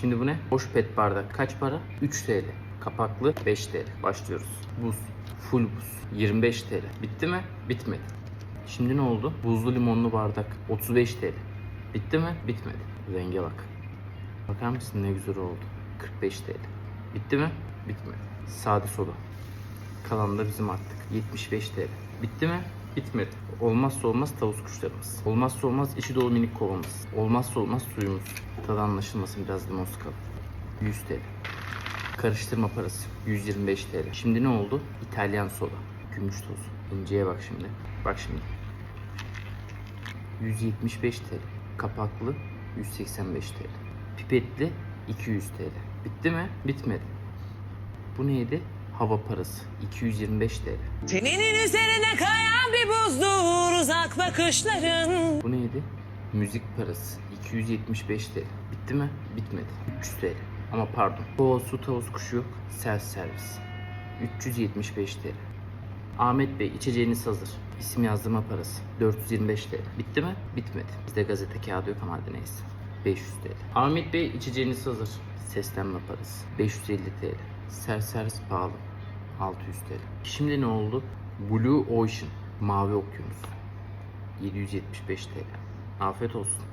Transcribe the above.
Şimdi bu ne? Boş pet bardak. Kaç para? 3 TL. Kapaklı 5 TL. Başlıyoruz. Buz. Full buz. 25 TL. Bitti mi? Bitmedi. Şimdi ne oldu? Buzlu limonlu bardak. 35 TL. Bitti mi? Bitmedi. Renge bak. Bakar mısın ne güzel oldu. 45 TL. Bitti mi? Bitmedi. Sade soda. Kalan da bizim artık. 75 TL. Bitti mi? Bitmedi. Olmazsa olmaz tavus kuşlarımız. Olmazsa olmaz içi dolu minik kovamız. Olmazsa olmaz suyumuz. Tadı anlaşılmasın biraz limon sıkalım. 100 TL. Karıştırma parası 125 TL. Şimdi ne oldu? İtalyan soda. Gümüş tozu. İnceye bak şimdi. Bak şimdi. 175 TL. Kapaklı 185 TL. Pipetli 200 TL. Bitti mi? Bitmedi. Bu neydi? Hava parası 225 TL. Teninin üzerine kayan bir buzdur uzak bakışların. Bu neydi? Müzik parası 275 TL. Bitti mi? Bitmedi. 300 TL. Ama pardon. Kova su tavus kuşu yok. Self servis. 375 TL. Ahmet Bey içeceğiniz hazır. İsim yazdırma parası 425 TL. Bitti mi? Bitmedi. Bizde gazete kağıdı yok ama hadi neyse. 500 TL. Ahmet Bey içeceğiniz hazır. Seslenme parası 550 TL. Self servis pahalı 600 TL. Şimdi ne oldu? Blue Ocean. Mavi okyanus. 775 TL. Afiyet olsun.